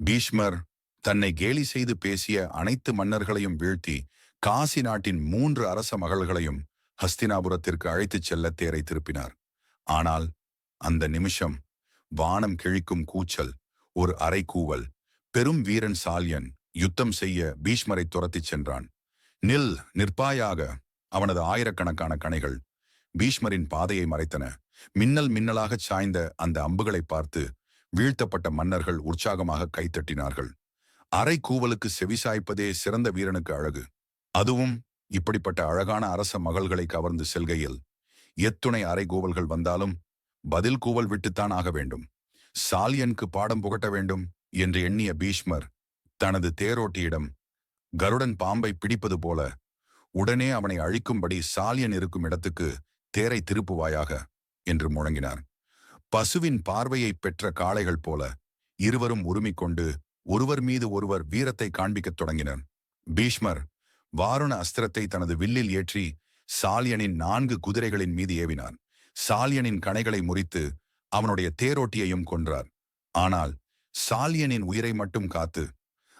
பீஷ்மர் தன்னை கேலி செய்து பேசிய அனைத்து மன்னர்களையும் வீழ்த்தி காசி நாட்டின் மூன்று அரச மகள்களையும் ஹஸ்தினாபுரத்திற்கு அழைத்துச் செல்ல தேரை திருப்பினார். ஆனால் அந்த நிமிஷம் வானம் கிழிக்கும் கூச்சல் ஒரு அரைக்கூவல் பெரும் வீரன் சால்யன் யுத்தம் செய்ய பீஷ்மரை துரத்திச் சென்றான். நில் நிற்பாயாக அவனது ஆயிரக்கணக்கான கணைகள் பீஷ்மரின் பாதையை மறைத்தன. மின்னல் மின்னலாகச் சாய்ந்த அந்த அம்புகளை பார்த்து வீழ்த்தப்பட்ட மன்னர்கள் உற்சாகமாக கைத்தட்டினார்கள் அரை கூவலுக்கு செவிசாய்ப்பதே சிறந்த வீரனுக்கு அழகு. அதுவும் இப்படிப்பட்ட அழகான அரச மகள்களை கவர்ந்து செல்கையில். எத்துணை அரை கூவல்கள் வந்தாலும் பதில் கூவல் விட்டுத்தான் ஆக வேண்டும். சாலியனுக்கு பாடம் புகட்ட வேண்டும் என்று எண்ணிய பீஷ்மர் தனது தேரோட்டியிடம் கருடன் பாம்பை பிடிப்பது போல உடனே அவனை அழிக்கும்படி சாலியன் இருக்கும் இடத்துக்கு தேரை திருப்புவாயாக என்று முழங்கினார். பசுவின் பார்வையை பெற்ற காளைகள் போல இருவரும் உருமிக்கொண்டு ஒருவர் மீது ஒருவர் வீரத்தை காண்பிக்கத் தொடங்கினர். பீஷ்மர் வாருண அஸ்திரத்தை தனது வில்லில் ஏற்றி சாலியனின் நான்கு குதிரைகளின் மீது ஏவினார் சாலியனின் கணைகளை முறித்து அவனுடைய தேரோட்டியையும் கொன்றார். ஆனால் சாலியனின் உயிரை மட்டும் காத்து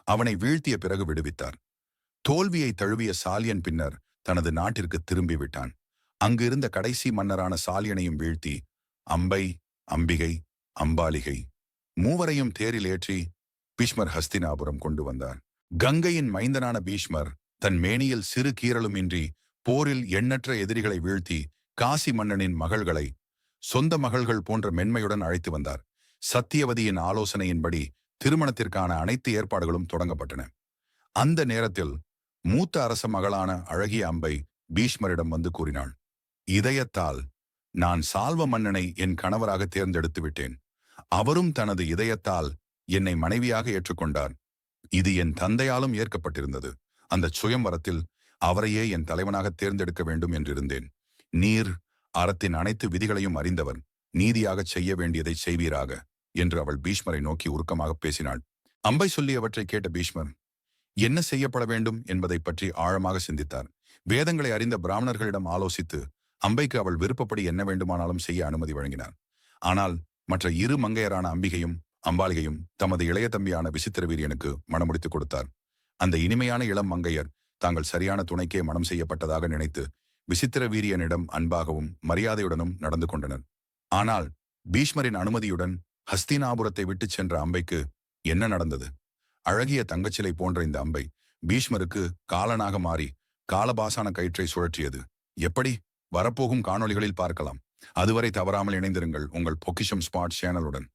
அவனை வீழ்த்திய பிறகு விடுவித்தார். தோல்வியை தழுவிய சாலியன் பின்னர் தனது நாட்டிற்கு திரும்பி விட்டான் கடைசி மன்னரான சாலியனையும் வீழ்த்தி அம்பை அம்பிகை அம்பாலிகை மூவரையும் தேரில் ஏற்றி பீஷ்மர் ஹஸ்தினாபுரம் கொண்டு வந்தார். கங்கையின் மைந்தனான பீஷ்மர் தன் மேனியில் சிறு கீறலும் இன்றி போரில் எண்ணற்ற எதிரிகளை வீழ்த்தி காசி மன்னனின் மகள்களை சொந்த மகள்கள் போன்ற மென்மையுடன் அழைத்து வந்தார். சத்தியவதியின் ஆலோசனையின்படி திருமணத்திற்கான அனைத்து ஏற்பாடுகளும் தொடங்கப்பட்டன. அந்த நேரத்தில் மூத்த அரச மகளான அழகிய அம்பை பீஷ்மரிடம் வந்து கூறினாள் இதயத்தால் நான் சால்வ மன்னனை என் கணவராக தேர்ந்தெடுத்து விட்டேன். அவரும் தனது இதயத்தால் என்னை மனைவியாக ஏற்றுக்கொண்டார். இது என் தந்தையாலும் ஏற்கப்பட்டிருந்தது. அந்த சுயம்வரத்தில் அவரையே என் தலைவனாக தேர்ந்தெடுக்க வேண்டும் என்றிருந்தேன். நீர் அறத்தின் அனைத்து விதிகளையும் அறிந்தவர். நீதியாகச் செய்ய வேண்டியதை செய்வீராக என்று அவள் பீஷ்மரை நோக்கி உருக்கமாக பேசினாள். அம்பை சொல்லியவற்றை கேட்ட பீஷ்மர் என்ன செய்யப்பட வேண்டும்? என்பதை பற்றி ஆழமாக சிந்தித்தார். வேதங்களை அறிந்த பிராமணர்களிடம் ஆலோசித்து அம்பைக்கு அவள் விருப்பப்படி என்ன வேண்டுமானாலும் செய்ய அனுமதி வழங்கினார் ஆனால் மற்ற இரு மங்கையரான அம்பிகையும் அம்பாலிகையும் தமது இளைய தம்பியான விசித்திர வீரியனுக்கு மணமுடித்துக் கொடுத்தார். அந்த இனிமையான இளம் மங்கையர் தாங்கள் சரியான துணைக்கே மனம் செய்யப்பட்டதாக நினைத்து விசித்திர வீரியனிடம் அன்பாகவும் மரியாதையுடனும் நடந்து கொண்டனர். ஆனால் பீஷ்மரின் அனுமதியுடன் ஹஸ்தினாபுரத்தை விட்டுச் சென்ற அம்பைக்கு என்ன நடந்தது? அழகிய தங்கச்சிலை போன்ற இந்த அம்பை பீஷ்மருக்கு காலனாக மாறி காலபாசான கயிற்றை சுழற்றியது. எப்படி? வரப்போகும் காணொளிகளில் பார்க்கலாம். அதுவரை தவறாமல் இணைந்திருங்கள் உங்கள் பொக்கிஷம் ஸ்பாட் சேனலுடன்.